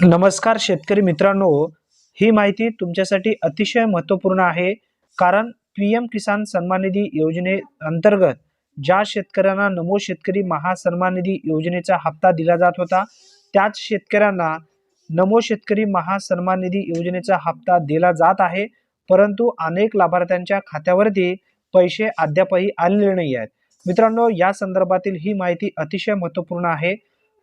नमस्कार शेतकरी मित्रांनो. ही माहिती तुमच्यासाठी अतिशय महत्त्वपूर्ण आहे. कारण पी एम किसान सन्मान निधी योजने अंतर्गत ज्या शेतकऱ्यांना नमो शेतकरी महासन्मान निधी योजनेचा हप्ता दिला जात होता त्याच शेतकऱ्यांना नमो शेतकरी महासन्मान निधी योजनेचा हप्ता दिला जात आहे. परंतु अनेक लाभार्थ्यांच्या खात्यावरती पैसे अद्यापही आलेले नाही आहेत. मित्रांनो या संदर्भातील ही माहिती अतिशय महत्त्वपूर्ण आहे.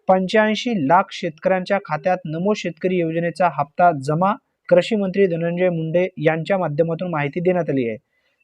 पंच्याऐंशी लाख शेतकऱ्यांच्या खात्यात नमो शेतकरी योजनेचा हप्ता जमा कृषी मंत्री धनंजय मुंडे यांच्या माध्यमातून माहिती देण्यात आली आहे.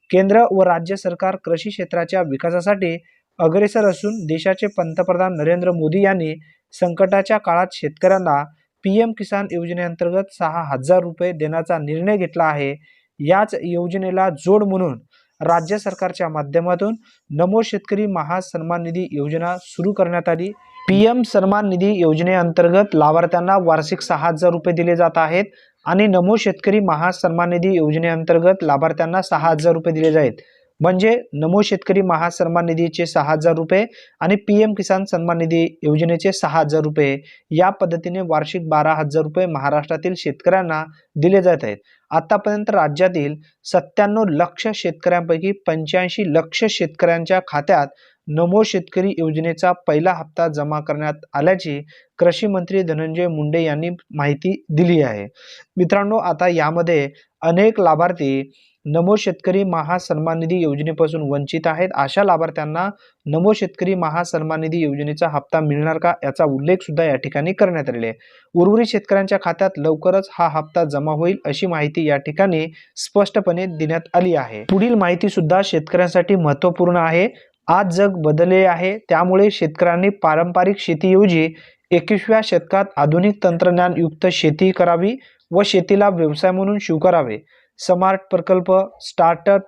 केंद्र व राज्य सरकार कृषी क्षेत्राच्या विकासासाठी अग्रेसर असून देशाचे पंतप्रधान नरेंद्र मोदी यांनी संकटाच्या काळात शेतकऱ्यांना पी एम किसान योजनेअंतर्गत सहा हजार रुपये देण्याचा निर्णय घेतला आहे. याच योजनेला जोड म्हणून राज्य सरकारच्या माध्यमातून नमो शेतकरी महासन्मान निधी योजना सुरू करण्यात आली. पी एम सन्मान निधी योजनेअंतर्गत लाभार्थ्यांना वार्षिक सहा हजार रुपये दिले जात आहेत आणि नमो शेतकरी महासन्मान निधी योजनेअंतर्गत लाभार्थ्यांना सहा हजार रुपये दिले जाईल म्हणजे नमो शेतकरी महासन्मान निधीचे सहा हजार रुपये आणि पी एम किसान सन्मान निधी योजनेचे सहा हजार रुपये या पद्धतीने वार्षिक बारा हजार रुपये महाराष्ट्रातील शेतकऱ्यांना दिले जात आहेत. आतापर्यंत राज्यातील सत्त्याण्णव लक्ष शेतकऱ्यांपैकी पंच्याऐंशी लक्ष शेतकऱ्यांच्या खात्यात नमो शेतकरी योजनेचा पहिला हप्ता जमा करण्यात आल्याची कृषी मंत्री धनंजय मुंडे यांनी माहिती दिली आहे. मित्रांनो आता यामध्ये अनेक लाभार्थी नमो शेतकरी महासन्मान निधी योजनेपासून वंचित आहेत. अशा लाभार्थ्यांना नमो शेतकरी महासन्मान निधी योजनेचा हप्ता मिळणार का याचा उल्लेख सुद्धा या ठिकाणी करण्यात आलेला आहे. उर्वरित शेतकऱ्यांच्या खात्यात लवकरच हा हप्ता जमा होईल अशी माहिती या ठिकाणी स्पष्टपणे देण्यात आली आहे. पुढील माहिती सुद्धा शेतकऱ्यांसाठी महत्त्वपूर्ण आहे. आज जग बदलले आहे. त्यामुळे शेतकऱ्यांनी पारंपरिक शेतीऐवजी एकविसव्या शतकात आधुनिक तंत्रज्ञानयुक्त शेती करावी व शेतीला व्यवसाय म्हणून स्वीकारावे. स्मार्ट प्रकल्प स्टार्टअप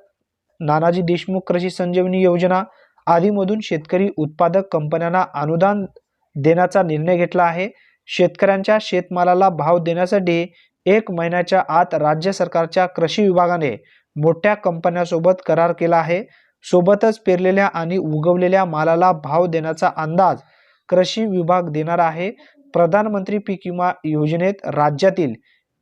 नानाजी देशमुख कृषी संजीवनी योजना आदीमधून शेतकरी उत्पादक कंपन्यांना अनुदान देण्याचा निर्णय घेतला आहे. शेतकऱ्यांच्या शेतमालाला भाव देण्यासाठी एक महिन्याच्या आत राज्य सरकारच्या कृषी विभागाने मोठ्या कंपन्यांसोबत करार केला आहे. सोबतच पेरलेल्या आणि उगवलेल्या मालाला भाव देण्याचा अंदाज कृषी विभाग देणार आहे. प्रधानमंत्री पीक विमा योजनेत राज्यातील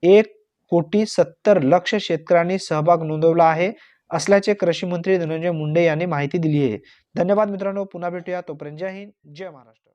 एक कोटी सत्तर लक्ष शेतकऱ्यांनी सहभाग नोंदवला आहे असल्याचे कृषी मंत्री धनंजय मुंडे यांनी माहिती दिली आहे. धन्यवाद मित्रांनो पुन्हा भेटूया. तोपर्यंत जय हिंद जय महाराष्ट्र.